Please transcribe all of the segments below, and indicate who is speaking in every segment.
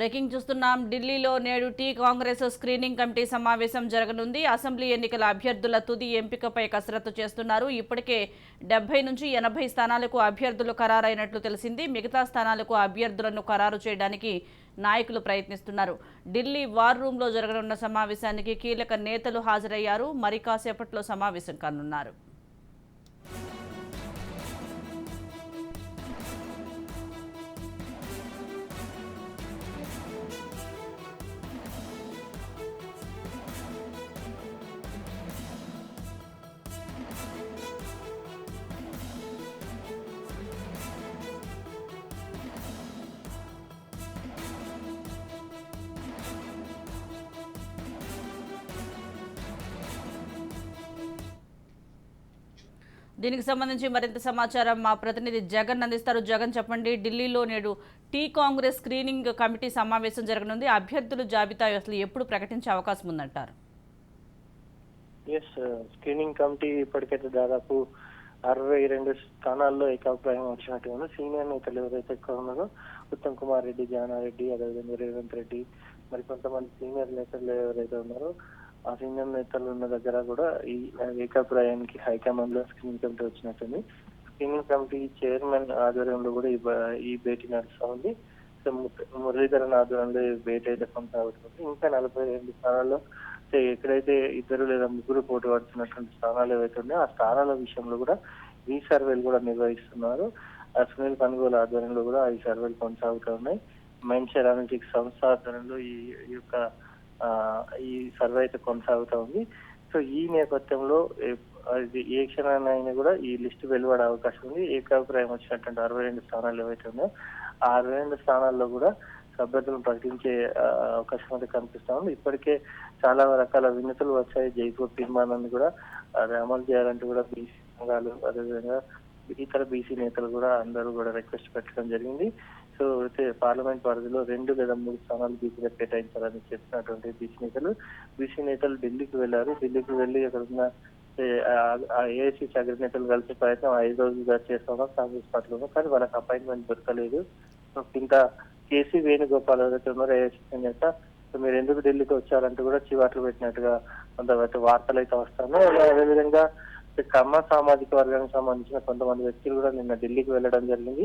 Speaker 1: Breaking చూస్తున్నాం. ఢిల్లీలో నేడు టీ కాంగ్రెస్ స్క్రీనింగ్ కమిటీ సమావేశం జరగనుంది. అసెంబ్లీ ఎన్నికల అభ్యర్థుల తుది ఎంపికపై కసరత్తు చేస్తున్నారు. ఇప్పటికే డెబ్బై నుంచి ఎనభై స్థానాలకు అభ్యర్థులు ఖరారైనట్లు తెలిసింది. మిగతా స్థానాలకు అభ్యర్థులను ఖరారు చేయడానికి నాయకులు ప్రయత్నిస్తున్నారు. ఢిల్లీ వార్ రూమ్లో జరగనున్న సమావేశానికి కీలక నేతలు హాజరయ్యారు. మరి కాసేపట్లో సమావేశం కానున్నారు. దీనికి సంబంధించి మరింత సమాచారం మా ప్రతినిధి జగన్ అందిస్తారు. జగన్ చెప్పండి ఢిల్లీలో నేడు టీ కాంగ్రెస్ స్క్రీనింగ్ కమిటీ సమావేశం జరగనుంది. అభ్యర్థుల జాబితా అసలు ఎప్పుడు ప్రకటించే అవకాశం ఉందంటారు?
Speaker 2: ఎస్ స్క్రీనింగ్ కమిటీ ఇప్పటికైతే దాదాపు అరవై రెండు స్థానాల్లో ఏకాభిప్రాయం వచ్చినట్టు ఉంది. సీనియర్ నేతలు ఎవరైతే ఎక్కువ ఉన్నారో ఉత్తమ్ కుమార్ రెడ్డి జానారెడ్డి అదేవిధంగా రేవంత్ రెడ్డి మరి కొంతమంది సీనియర్ నేతలు ఎవరైతే ఉన్నారో ఆ సీనియర్ నేతలు ఉన్న దగ్గర కూడా ఈ ఏకాభిప్రాయానికి హైకమాండ్లో స్క్రీనింగ్ కమిటీ వచ్చినట్టుంది. స్క్రీనింగ్ కమిటీ చైర్మన్ ఆధ్వర్యంలో కూడా ఈ ఈ భేటీ నడుస్తా ఉంది సో మురళీధరన్ ఆధ్వర్యంలో భేటీ అయితే కొనసాగుతుంది. ఇంకా నలభై రెండు స్థానాల్లో ఎక్కడైతే ఇద్దరు లేదా ముగ్గురు పోటీ పడుతున్నటువంటి స్థానాలు ఏవైతే ఉన్నాయో ఆ స్థానాల విషయంలో కూడా ఈ సర్వేలు కూడా నిర్వహిస్తున్నారు. ఆ సునీల్ కనుగోలు ఆధ్వర్యంలో కూడా ఈ సర్వేలు కొనసాగుతూ ఉన్నాయి. మైండ్ అనలిటిక్స్ సంస్థ ఆధ్వర్యంలో ఈ యొక్క ఈ సర్వే అయితే కొనసాగుతూ ఉంది. సో ఈ నేపథ్యంలో ఏ- క్షణాన్ని అయినా క్షణానైనా కూడా ఈ లిస్టు వెలువడే అవకాశం ఉంది. ఏకాభిప్రాయం వచ్చినటువంటి అరవై రెండు స్థానాలు ఏవైతే ఉన్నాయో ఆ అరవై రెండు స్థానాల్లో కూడా అభ్యర్థులను ప్రకటించే అవకాశం అయితే కనిపిస్తా ఉంది. ఇప్పటికే చాలా రకాల వినతులు వచ్చాయి. జైపూర్ తీర్మానాన్ని కూడా అది అమలు చేయాలంటే కూడా బీసీ సంఘాలు అదేవిధంగా ఇతర బీసీ నేతలు కూడా అందరూ కూడా రిక్వెస్ట్ పెట్టడం జరిగింది. అయితే పార్లమెంట్ పరిధిలో రెండు లేదా మూడు స్థానాలు బీసీలకు కేటాయించాలని చెప్పినటువంటి బీసీ నేతలు. బీసీ నేతలు ఢిల్లీకి వెళ్ళారు ఢిల్లీకి వెళ్ళి అక్కడ ఉన్న ఏఐసీసీ అగ్రనేతలు కలిసి ప్రయత్నం ఐదు రోజులుగా చేస్తామో కాంగ్రెస్ పార్టీలో కానీ వాళ్ళకి అపాయింట్మెంట్ దొరకలేదు. సో ఇంకా కేసీ వేణుగోపాల్ ఎవరైతే ఉన్నారో ఏఐసీసీ నేత మీరు ఎందుకు ఢిల్లీకి వచ్చారంటూ కూడా చివాట్లు పెట్టినట్టుగా కొంత వార్తలు అయితే వస్తున్నాయి అదేవిధంగా కమ్మ సామాజిక వర్గానికి సంబంధించిన కొంతమంది వ్యక్తులు కూడా నిన్న ఢిల్లీకి వెళ్ళడం జరిగింది.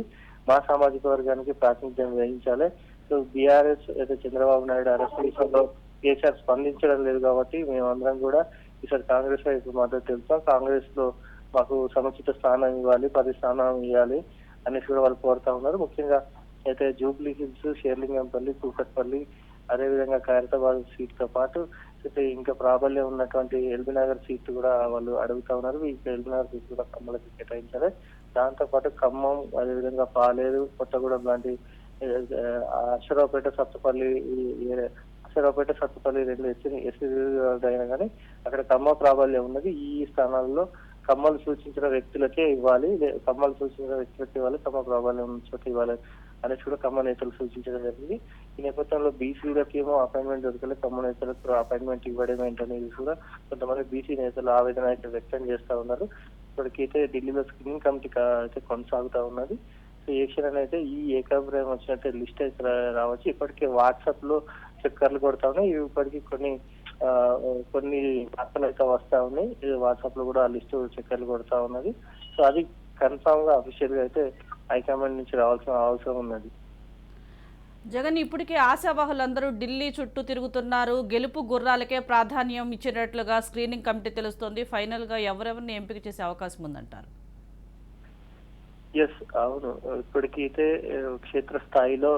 Speaker 2: మా సామాజిక వర్గానికి ప్రాతినిధ్యం వహించాలి. సో బీఆర్ఎస్ అయితే చంద్రబాబు నాయుడు అరెస్ట్ విషయంలో కేసీఆర్ స్పందించడం లేదు కాబట్టి మేమందరం కూడా ఈసారి కాంగ్రెస్ వైపు మద్దతు తెలుస్తాం. కాంగ్రెస్లో మాకు సముచిత స్థానం ఇవ్వాలి పది స్థానం ఇవ్వాలి అనేసి కూడా వాళ్ళు కోరుతా ఉన్నారు. ముఖ్యంగా అయితే జూబ్లీ హిల్స్ షేర్లింగంపల్లి కూకట్పల్లి అదేవిధంగా ఖైరతాబాద్ సీట్తో పాటు అయితే ఇంకా ప్రాబల్యం ఉన్నటువంటి ఎల్బీనగర్ సీట్ కూడా వాళ్ళు అడుగుతా ఉన్నారు. ఈ ఎల్బీ సీట్ కూడా కమ్మలకి కేటాయించాలి దాంతో పాటు ఖమ్మం అదేవిధంగా పాలేరు కొత్తగూడెం లాంటి అక్షరావుపేట సత్తుపల్లి ఈ- సత్తుపల్లి రెండు ఎస్సీ ఎస్సీ అయినా కానీ అక్కడ ఖమ్మ ప్రాబల్యం ఉన్నది. ఈ స్థానాల్లో కమ్మలు సూచించిన వ్యక్తులకే ఇవ్వాలి. కమ్మలు సూచించిన వ్యక్తులకే ఇవ్వాలి. కమ్మ ప్రాబల్యం చోట ఇవ్వాలి అనేసి కూడా కమ్మ నేతలు సూచించడం జరిగింది. ఈ నేపథ్యంలో బీసీలకి ఏమో అపాయింట్మెంట్ దొరకలేదు. కమ్మ నేతలకు అపాయింట్మెంట్ ఇవ్వడం ఏంటనేది కూడా కొంతమంది బీసీ నేతలు ఆవేదన అయితే వ్యక్తం చేస్తా ఉన్నారు. ఇప్పటికైతే ఢిల్లీలో స్క్రీనింగ్ కమిటీ అయితే కొనసాగుతా ఉన్నది. సో ఏ అయితే ఈ ఏకాభిప్రాయం వచ్చినట్టు లిస్ట్ అయితే రావచ్చు. ఇప్పటికే వాట్సాప్లో చక్కర్లు కొడతా ఉన్నాయి. ఇప్పటికీ కొన్ని కొన్ని వార్తలు అయితే వస్తా ఉన్నాయి. వాట్సాప్లో కూడా ఆ లిస్టు చక్కర్లు కొడతా ఉన్నది. సో అది కన్ఫామ్గా అఫీషియల్గా అయితే హైకమాండ్ నుంచి రావాల్సిన అవసరం ఉన్నది.
Speaker 1: జగన్ ఇప్పటికే ఆశావాహులందరూ ఢిల్లీ చుట్టూ తిరుగుతున్నారు. గెలుపు గుర్రాలకే ప్రాధాన్యం ఇచ్చినట్లుగా స్క్రీనింగ్ కమిటీ తెలుస్తోంది. ఫైనల్గా ఎవరెవరిని ఎంపిక చేసే అవకాశం ఉందంటారు?
Speaker 2: ఎస్ అవును. ఇప్పటికైతే ఆ, క్షేత్ర స్థాయిలో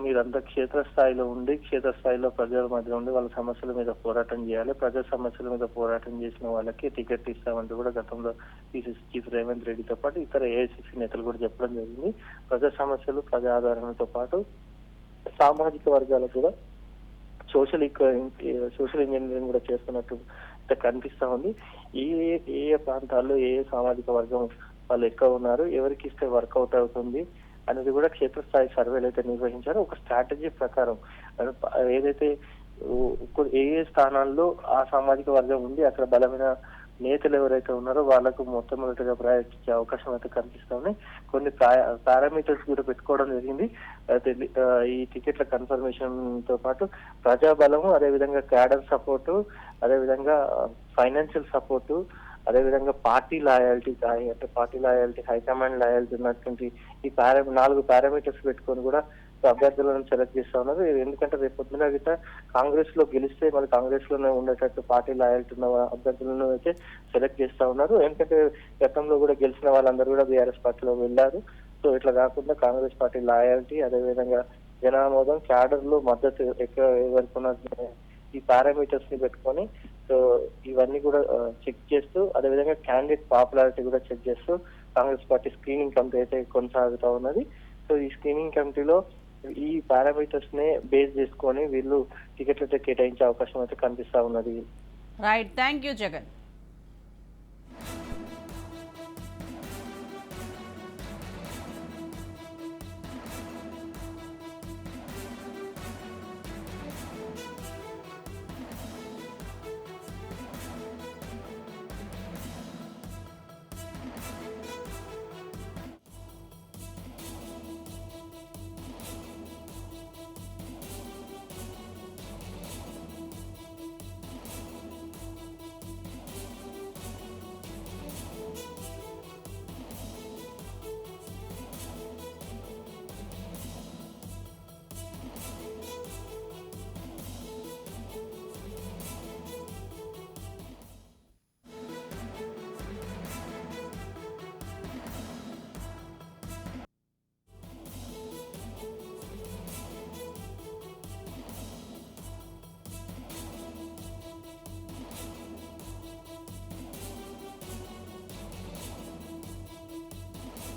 Speaker 2: మీరంతా క్షేత్ర స్థాయిలో ఉండి క్షేత్ర స్థాయిలో ప్రజల మధ్య ఉండి వాళ్ళ సమస్యల మీద పోరాటం చేయాలి. ప్రజా సమస్యల మీద పోరాటం చేసిన వాళ్ళకి టికెట్ ఇస్తామంటూ కూడా గతంలో పిసిసి చీఫ్ రేవంత్ రెడ్డితో పాటు ఇతర ఏఐసిసి నేతలు కూడా చెప్పడం జరిగింది. ప్రజా సమస్యలు ప్రజా ఆధారణతో పాటు సామాజిక వర్గాలకు కూడా సోషల్ సోషల్ ఇంజనీరింగ్ కూడా చేస్తున్నట్టు కనిపిస్తా ఉంది. ఏ ఏ ప్రాంతాల్లో ఏ సామాజిక వర్గం వాళ్ళు ఎక్కువ ఉన్నారు ఎవరికి ఇస్తే వర్కౌట్ అవుతుంది అనేది కూడా క్షేత్రస్థాయి సర్వేలు అయితే నిర్వహించారు. ఒక స్ట్రాటజీ ప్రకారం ఏదైతే ఏ ఏ స్థానాల్లో ఆ సామాజిక వర్గం ఉంది అక్కడ బలమైన నేతలు ఎవరైతే ఉన్నారో వాళ్ళకు మొట్టమొదటిగా ప్రయాణించే అవకాశం అయితే కనిపిస్తుంది ఉన్నాయి కొన్ని పారామీటర్స్ కూడా పెట్టుకోవడం జరిగింది. ఈ టికెట్ల కన్ఫర్మేషన్తో పాటు ప్రజాబలము అదేవిధంగా క్యాడర్ సపోర్టు అదేవిధంగా ఫైనాన్షియల్ సపోర్టు అదేవిధంగా పార్టీ లాయాలిటీ అంటే party loyalty high command loyalty ఉన్నటువంటి ఈ పారా నాలుగు పారామీటర్స్ పెట్టుకొని కూడా అభ్యర్థులను సెలెక్ట్ చేస్తా ఉన్నారు. ఎందుకంటే రేపు పొద్దున గిట్ట కాంగ్రెస్లో గెలిస్తే మరి కాంగ్రెస్లోనే ఉండేటట్టు పార్టీ లాయల్టీ ఉన్న అభ్యర్థులను అయితే సెలెక్ట్ చేస్తా ఉన్నారు. ఎందుకంటే గతంలో కూడా గెలిచిన వాళ్ళందరూ కూడా బీఆర్ఎస్ పార్టీలో వెళ్ళారు. సో ఇట్లా కాకుండా కాంగ్రెస్ పార్టీ లాయల్టీ అదేవిధంగా జనామోదం క్యాడర్లో మద్దతు ఎక్కువ ఎవరికి ఈ పారామీటర్స్ని పెట్టుకొని సో ఇవన్నీ కూడా చెక్ చేస్తూ అదేవిధంగా క్యాండిడేట్ పాపులారిటీ కూడా చెక్ చేస్తూ కాంగ్రెస్ పార్టీ స్క్రీనింగ్ కమిటీ అయితే కొనసాగుతా ఉన్నది. సో ఈ స్క్రీనింగ్ కమిటీలో ఈ పారామీటర్స్ నే బేస్ చేసుకొని వీళ్ళు టికెట్లతో కేటాయించే అవకాశం అయితే కనిపిస్తా ఉన్నది.
Speaker 1: Right thank you Jagan